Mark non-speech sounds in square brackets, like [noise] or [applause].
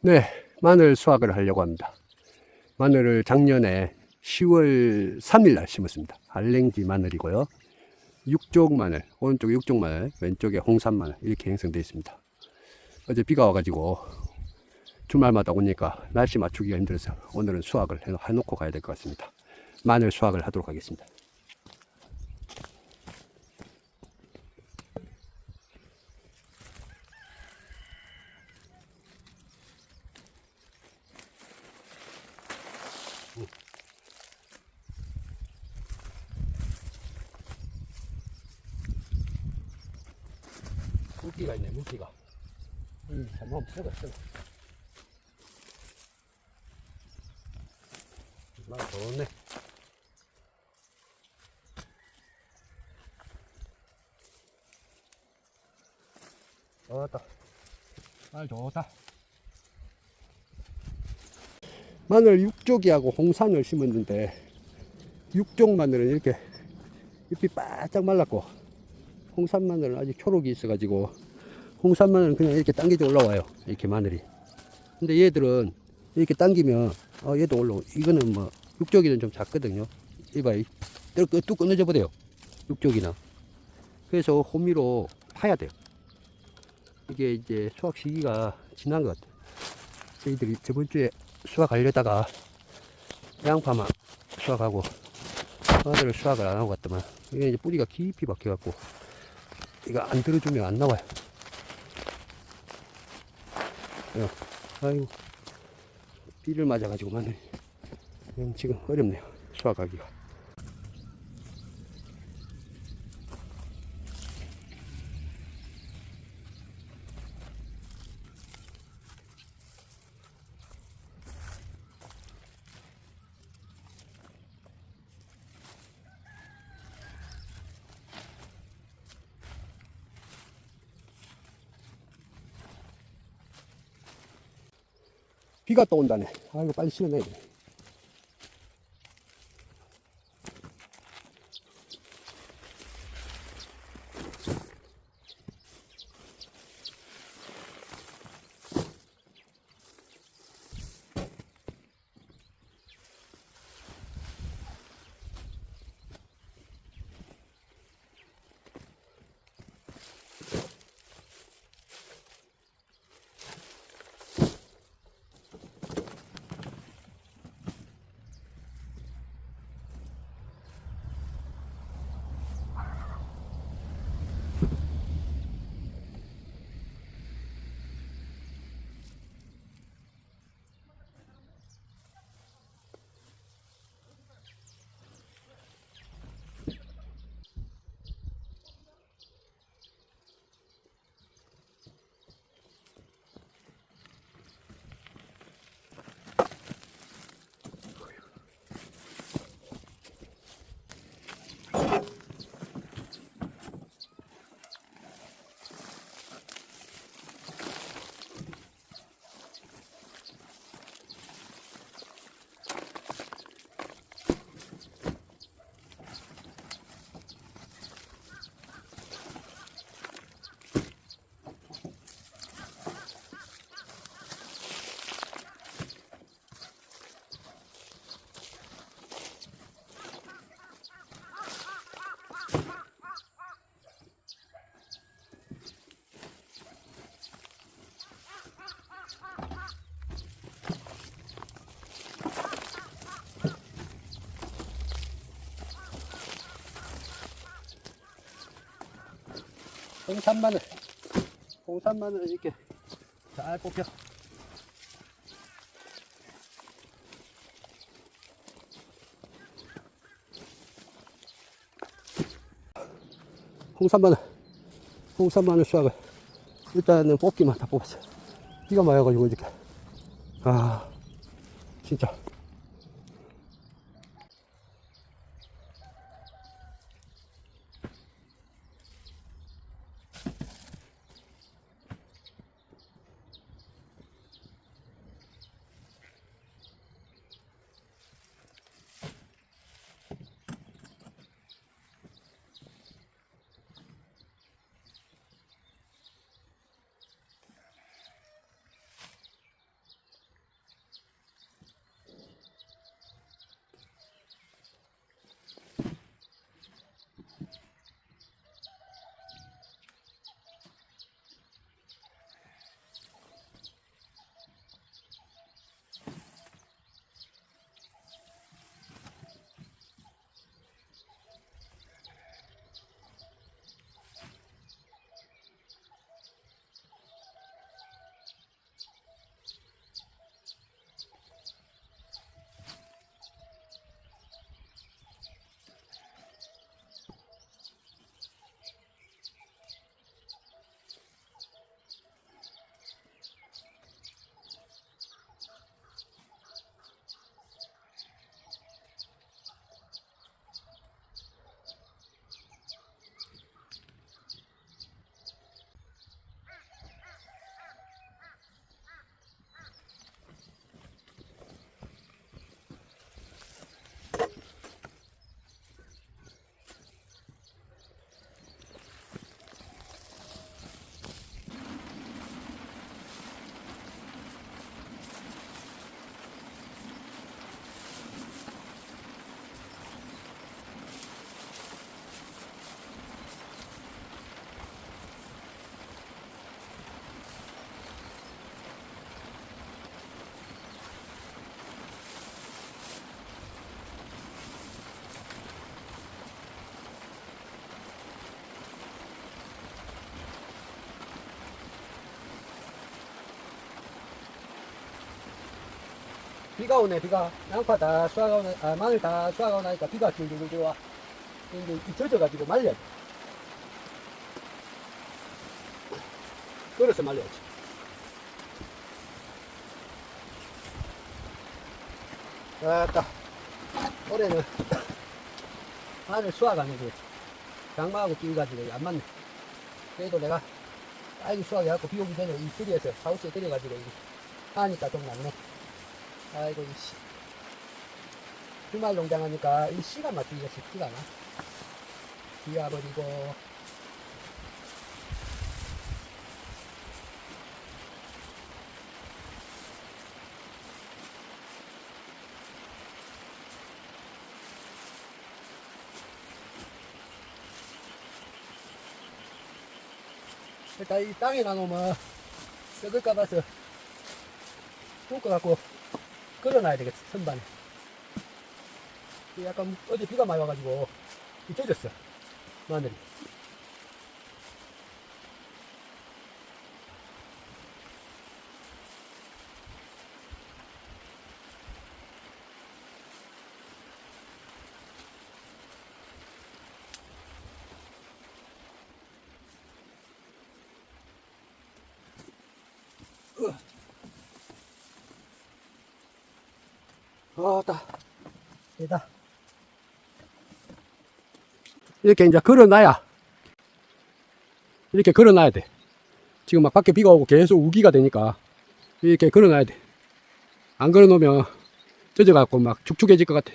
네, 마늘 수확을 하려고 합니다. 마늘을 작년에 10월 3일 날 심었습니다. 알랭지 마늘이고요. 육종 마늘, 오른쪽에 육종 마늘, 왼쪽에 홍산 마늘 이렇게 형성되어 있습니다. 어제 비가 와가지고 주말마다 오니까 날씨 맞추기가 힘들어서 오늘은 수확을 해- 해놓고 가야 될 것 같습니다. 마늘 수확을 하도록 하겠습니다. 물기가 있네, 물기가. 음, 한번 썩어, 썩어. 말 좋네. 좋다. 말 좋다. 마늘 육족이하고 홍산을 심었는데 육종 마늘은 이렇게 잎이 바짝 말랐고 홍산 마늘은 아직 초록이 있어가지고 홍산 마늘은 그냥 이렇게 당겨져 올라와요. 이렇게 마늘이. 근데 얘들은 이렇게 당기면 어, 얘도 올라오. 이거는 뭐 육족이는 좀 작거든요. 이봐요. 뚝, 뚝 끊어져 버려요. 육족이나. 그래서 호미로 파야 돼요. 이게 이제 수확 시기가 지난 것 같아요. 저희들이 저번 주에 수확하려다가 양파만 수확하고 마늘을 수확을 안 하고 갔더만 이게 이제 뿌리가 깊이 박혀갖고 이거 안 들어주면 안 나와요. 어, 아이고 비를 맞아가지고 마늘 영 지금 어렵네요 수확하기가. 비가 또 온다네. 아이고 빨리 실어내야 돼. 홍산 마늘. 홍산 마늘을 이렇게 잘 뽑혀. 홍산 마늘. 홍산 마늘 수확을 일단은 뽑기만 다 뽑았어요. 비가 많이 와가지고 이렇게. 아, 진짜. 비가 오네 비가. 양파 다 수확하고 나, 아, 마늘 다 수확하고 나니까 비가 줄줄줄 와. 근데 이 젖어가지고 말려야 돼 끓여서 말려야지. 아따 올해는 [coughs] 마늘 수확하는 게 장마하고 끼가지고 안 맞네. 그래도 내가 빨리 수확해갖고 비 오기 전에 이 들여서 하우스에 들여가지고 하니까 좀 낫네 아이고 이씨. 주말 농장 하니까 이 시간 맞추기가 쉽지가 않아. 비 와버리고. 일단 이 땅에 나놓으면 썩을까 봐서 뚫어갖고 걸어놔야 되겠어 선반에 이 약간 어제 비가 많이 와가지고 이 젖었어 마늘이 아따 되다. 이렇게 이제 걸어놔야 이렇게 걸어놔야 돼. 지금 막 밖에 비가 오고 계속 우기가 되니까 이렇게 걸어놔야 돼안 걸어놓으면 젖어갖고 막 축축해질 것 같아